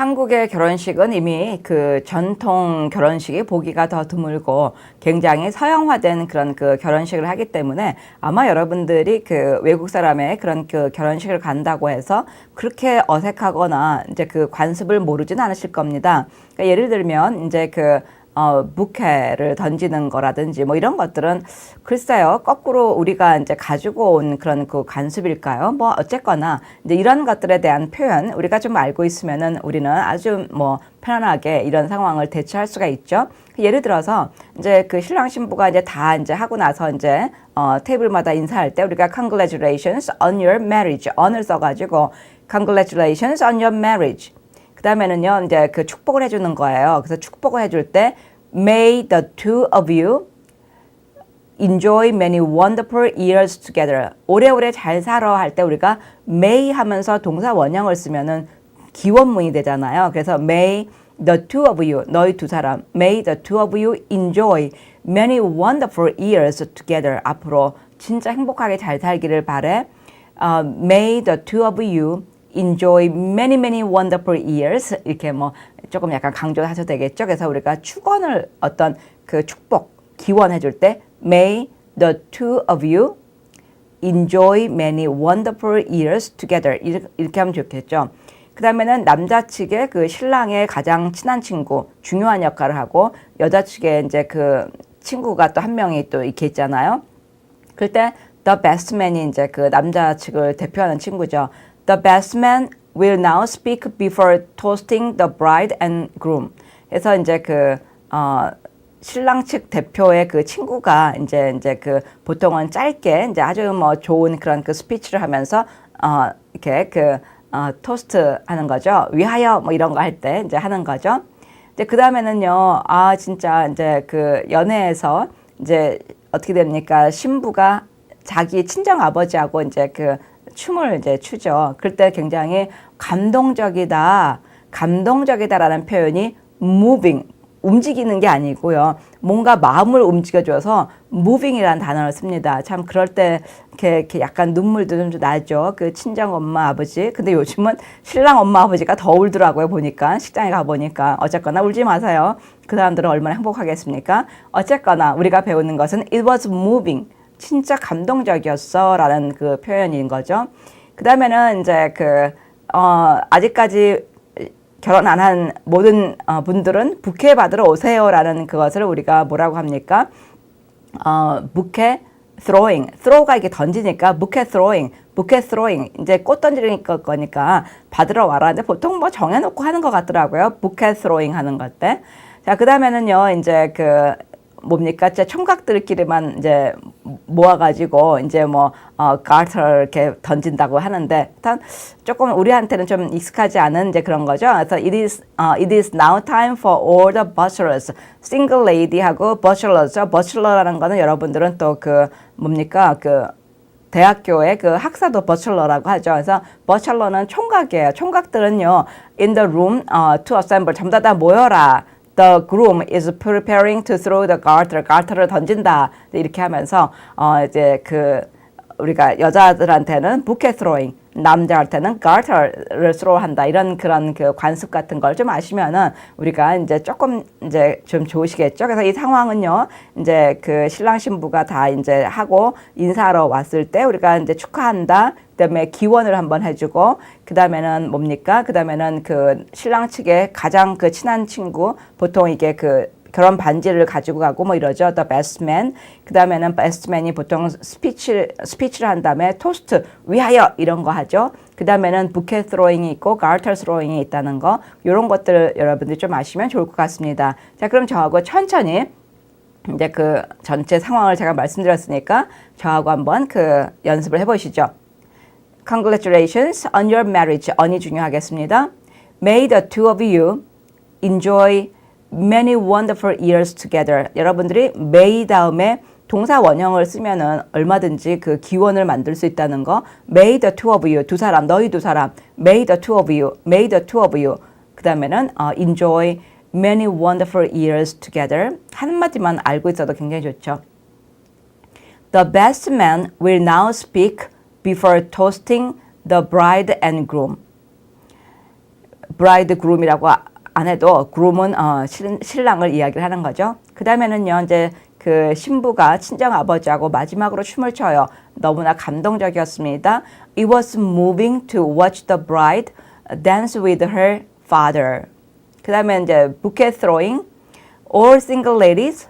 한국의 결혼식은 이미 그 전통 결혼식이 보기가 더 드물고 굉장히 서양화된 그런 그 결혼식을 하기 때문에 아마 여러분들이 그 외국 사람의 그런 그 결혼식을 간다고 해서 그렇게 어색하거나 이제 그 관습을 모르진 않으실 겁니다. 그러니까 예를 들면 이제 그 어, 부케를 던지는 거라든지 뭐 이런 것들은 글쎄요, 거꾸로 우리가 이제 가지고 온 그런 그 관습일까요? 뭐 어쨌거나 이제 이런 것들에 대한 표현 우리가 좀 알고 있으면은 우리는 아주 뭐 편안하게 이런 상황을 대처할 수가 있죠. 예를 들어서 이제 그 신랑 신부가 이제 다 이제 하고 나서 이제 어, 테이블마다 인사할 때 우리가 congratulations on your marriage on을 써가지고 congratulations on your marriage 그 다음에는요, 이제 그 축복을 해주는 거예요. 그래서 축복을 해줄 때, May the two of you enjoy many wonderful years together. 오래오래 잘 살아 할 때 우리가 may 하면서 동사 원형을 쓰면은 기원문이 되잖아요. 그래서 may the two of you, 너희 두 사람, may the two of you enjoy many wonderful years together. 앞으로 진짜 행복하게 잘 살기를 바래. Uh, may the two of you enjoy many many wonderful years 이렇게 뭐 조금 약간 강조하셔도 되겠죠. 그래서 우리가 축원을 어떤 그 축복 기원해 줄 때 may the two of you enjoy many wonderful years together 이렇게 하면 좋겠죠. 그 다음에는 남자 측의 그 신랑의 가장 친한 친구, 중요한 역할을 하고 여자 측에 이제 그 친구가 또 한 명이 또 이렇게 있잖아요. 그럴 때 the best man이 이제 그 남자 측을 대표하는 친구죠. The best man will now speak before toasting the bride and groom. 그래서 이제 그 어, 신랑 측 대표의 그 친구가 이제 이제 그 보통은 짧게 이제 아주 뭐 좋은 그런 그 스피치를 하면서 어 이렇게 그 어, 토스트 하는 거죠. 위하여 뭐 이런 거 할 때 이제 하는 거죠. 이제 그 다음에는요, 아, 진짜 이제 그 연애에서 이제 어떻게 됩니까? 신부가 자기 친정 아버지하고 이제 그 춤을 이제 추죠. 그럴 때 굉장히 감동적이다, 감동적이다라는 표현이 moving, 움직이는 게 아니고요. 뭔가 마음을 움직여줘서 moving이라는 단어를 씁니다. 참 그럴 때 이렇게, 이렇게 약간 눈물도 좀 나죠. 그 친정 엄마 아버지. 근데 요즘은 신랑 엄마 아버지가 더 울더라고요. 보니까 식장에 가 보니까 어쨌거나 울지 마세요. 그 사람들은 얼마나 행복하겠습니까? 어쨌거나 우리가 배우는 것은 it was moving. 진짜 감동적이었어 라는 그 표현인 거죠. 그 다음에는 이제 그, 어, 아직까지 결혼 안 한 모든 어, 분들은 부케 받으러 오세요 라는 그것을 우리가 뭐라고 합니까? 어, 부케 throwing, throw가 이게 던지니까 부케 throwing, 부케 throwing 이제 꽃 던지는 거니까 받으러 와라. 근데 보통 뭐 정해놓고 하는 것 같더라고요. 부케 throwing 하는 것 때. 자, 그 다음에는요, 이제 그 뭡니까? 제 총각들끼리만 이제 모아가지고 이제 뭐 어, 가르터를 이렇게 던진다고 하는데 일단 조금 우리한테는 좀 익숙하지 않은 이제 그런 거죠. 그래서 it is uh, it is now time for all the bachelors, single lady하고 bachelor죠. bachelor라는 거는 여러분들은 또 그 뭡니까 그 대학교의 그 학사도 버첼러라고 하죠. 그래서 버첼러는 총각이에요. 총각들은요, in the room uh, to assemble 전부 다 모여라. The groom is preparing to throw the garter. garter를 던진다. 이렇게 하면서 어 이제 그 우리가 여자들한테는 부케 throwing, 남자한테는 garter를 throw 한다. 이런 그런 그 관습 같은 걸 좀 아시면은 우리가 이제 조금 이제 좀 좋으시겠죠. 그래서 이 상황은요, 이제 그 신랑 신부가 다 이제 하고 인사하러 왔을 때 우리가 이제 축하한다. 그다음에 기원을 한번 해주고 그다음에는 뭡니까? 그다음에는 그 신랑 측의 가장 그 친한 친구 보통 이게 그 결혼 반지를 가지고 가고 뭐 이러죠. The best man. 그 다음에는 best man이 보통 스피치, 스피치를 한 다음에 토스트, 위하여 이런 거 하죠. 그 다음에는 부케 스로잉이 있고 가르터 스로잉이 있다는 거. 이런 것들 여러분들이 좀 아시면 좋을 것 같습니다. 자, 그럼 저하고 천천히 이제 그 전체 상황을 제가 말씀드렸으니까 저하고 한번 그 연습을 해보시죠. Congratulations on your marriage. on이 중요하겠습니다. May the two of you enjoy many wonderful years together. 여러분들이 may 다음에 동사 원형을 쓰면은 얼마든지 그 기원을 만들 수 있다는 거. May the two of you 두 사람 너희 두 사람. May the two of you. May the two of you. 그 다음에는 어, enjoy many wonderful years together. 한 마디만 알고 있어도 굉장히 좋죠. The best man will now speak before toasting the bride and groom. bridegroom이라고 아- 안 해도 groom은 어, 신, 신랑을 이야기를 하는 거죠. 그 다음에는요, 이제 그 신부가 친정 아버지하고 마지막으로 춤을 춰요. 너무나 감동적이었습니다. It was moving to watch the bride dance with her father. 그 다음에 이제 bouquet throwing. All single ladies,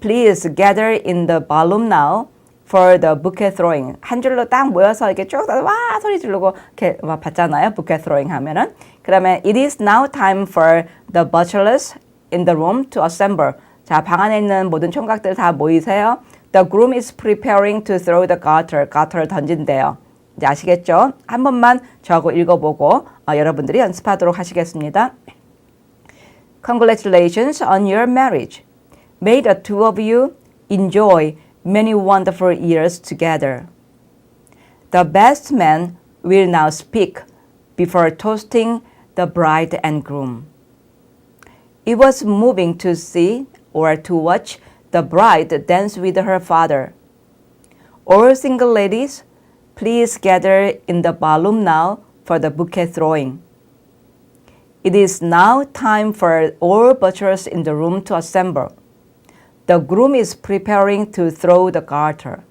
please gather in the ballroom now for the bouquet throwing. 한 줄로 딱 모여서 이렇게 쭉와 소리 지르고 이렇게 막 받잖아요. bouquet throwing 하면은. 그러면 it is now time for the bachelors in the room to assemble. 자, 방 안에 있는 모든 총각들 다 모이세요. The groom is preparing to throw the garter. garter를 던진대요. 이제 아시겠죠? 한 번만 저하고 읽어보고 어, 여러분들이 연습하도록 하시겠습니다. Congratulations on your marriage. May the two of you enjoy many wonderful years together. The best man will now speak before toasting the bride and groom. It was moving to see or to watch the bride dance with her father. All single ladies, please gather in the ballroom now for the bouquet throwing. It is now time for all butchers in the room to assemble. The groom is preparing to throw the garter.